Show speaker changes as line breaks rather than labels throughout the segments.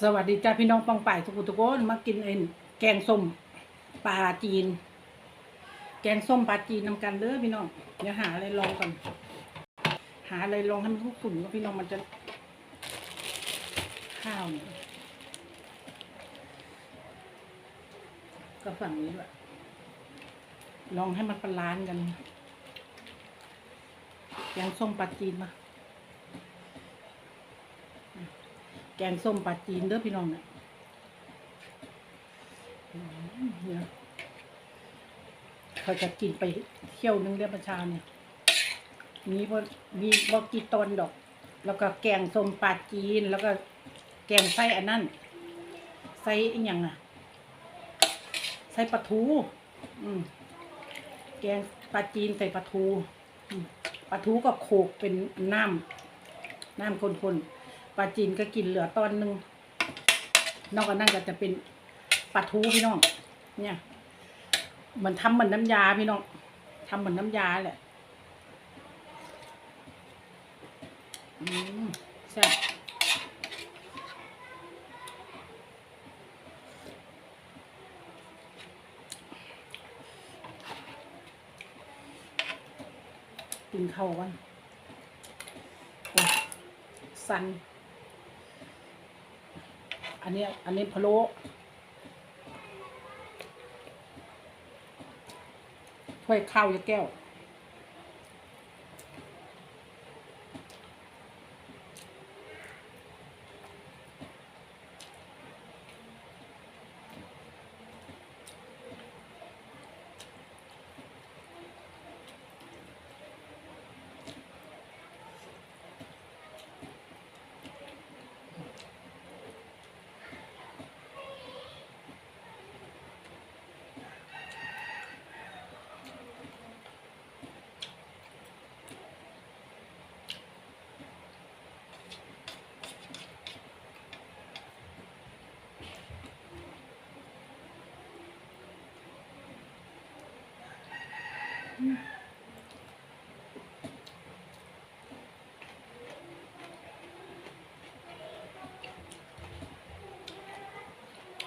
สวัสดีจ้าพี่น้องปองป่ายทุกคนทุกคนมากินเอ็นแกงส้มปลาจีน แกงส้มปลาจีนนำกันเด้อพี่น้องเดี๋ยวหาอะไรลองก่อน หาอะไรลองให้มันคุกฝุ่นก็พี่น้องมันจะข้าวเนี่ยก็ฝั่งนี้แหละลองให้มันประลานกันแกงส้มปลาจีนมา แกงส้มปลาจีนเด้อพี่น้องเนี่ยเขาจะกินไปเที่ยวนึงเดือนประชาเนี่ยมีบมีบอกกี่ตอนดอก แล้วก็แกงส้มปลาจีน แล้วก็แกงไส้อันนั้นไส้อีหยังอะไส้ปลาทู อืมแกงปลาจีนใส่ปลาทูปลาทูก็โขกเป็นน้ำน้ำข้นๆ ปลาจีนก็กินเหลือตอนหนึ่งนอกจากนั้นก็จะเป็นปลาทูพี่น้อง เนี่ยเหมันทำเหมือนน้ำยาพี่น้องทำเหมือนน้ำยาแหละอืมแซ่บกินเข้ากันสัน อันนี้อันนี้พะโล้ถ้วยข้าวยาแก้ว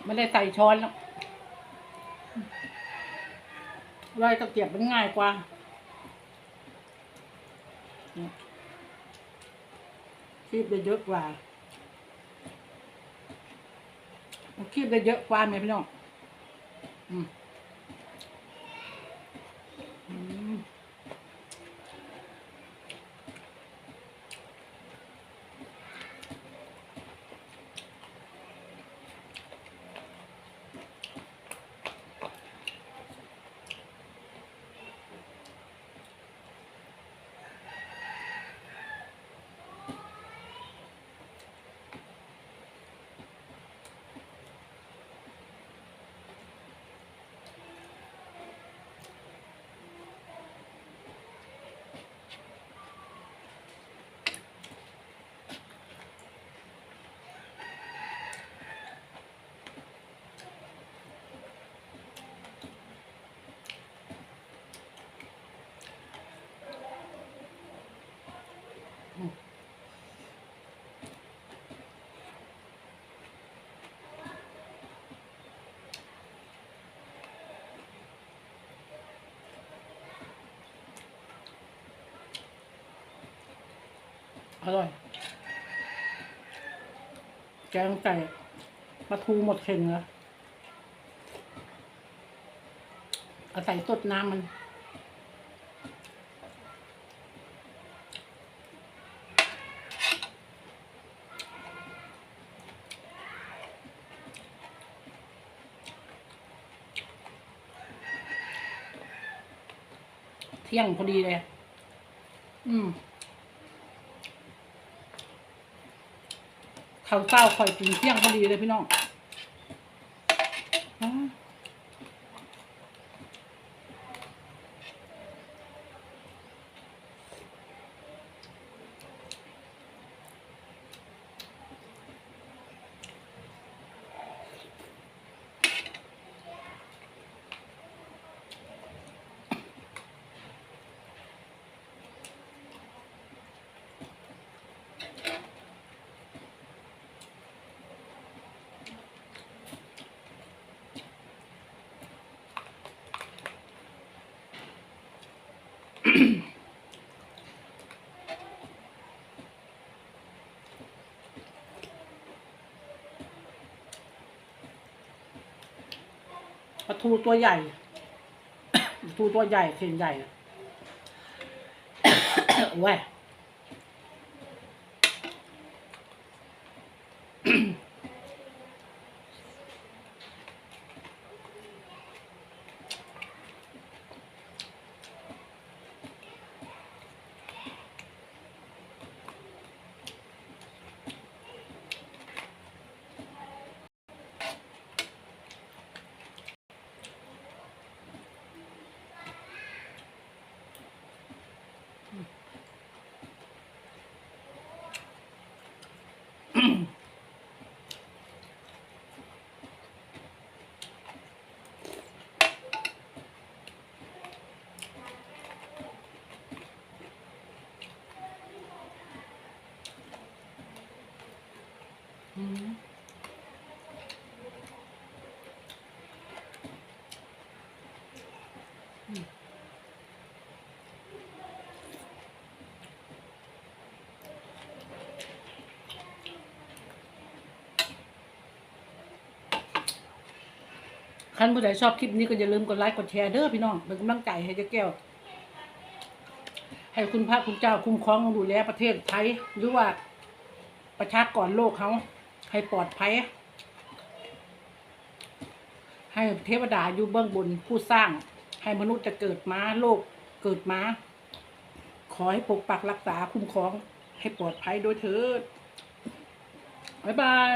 ไม่ได้ใส่ช้อนแล้วเลยตะเกียบมันง่ายกว่าเนี่ยคีบได้เยอะกว่า คีบได้เยอะกว่าไหมพี่น้อง อืมอืม อร่อย แกงไก่ปลาทูหมดเข่งแล้วอาศัยสดน้ำมัน เที่ยงพอดีเลย อืม ข้าวเจ้าคอยกินเที่ยงพอดีเลยพี่น้อง ปลาทูตัวใหญ่ปลาทูตัวใหญ่เข่นใหญ่โอ้ย คันผู้ใดชอบคลิปนี้ก็อย่าลืมกดไลค์กดแชร์เด้อพี่น้องเป็นกำลังใจให้เจ๊แก้ว ให้คุณพระคุณเจ้าคุ้มครองดูแลประเทศไทยหรือว่าประชากรโลกเขาให้ปลอดภัย ให้เทวดาอยู่เบื้องบนผู้สร้าง ให้มนุษย์จะเกิดมาโลกเกิดมา ขอให้ปกปักรักษาคุ้มครองให้ปลอดภัยโดยเถิด บ๊ายบาย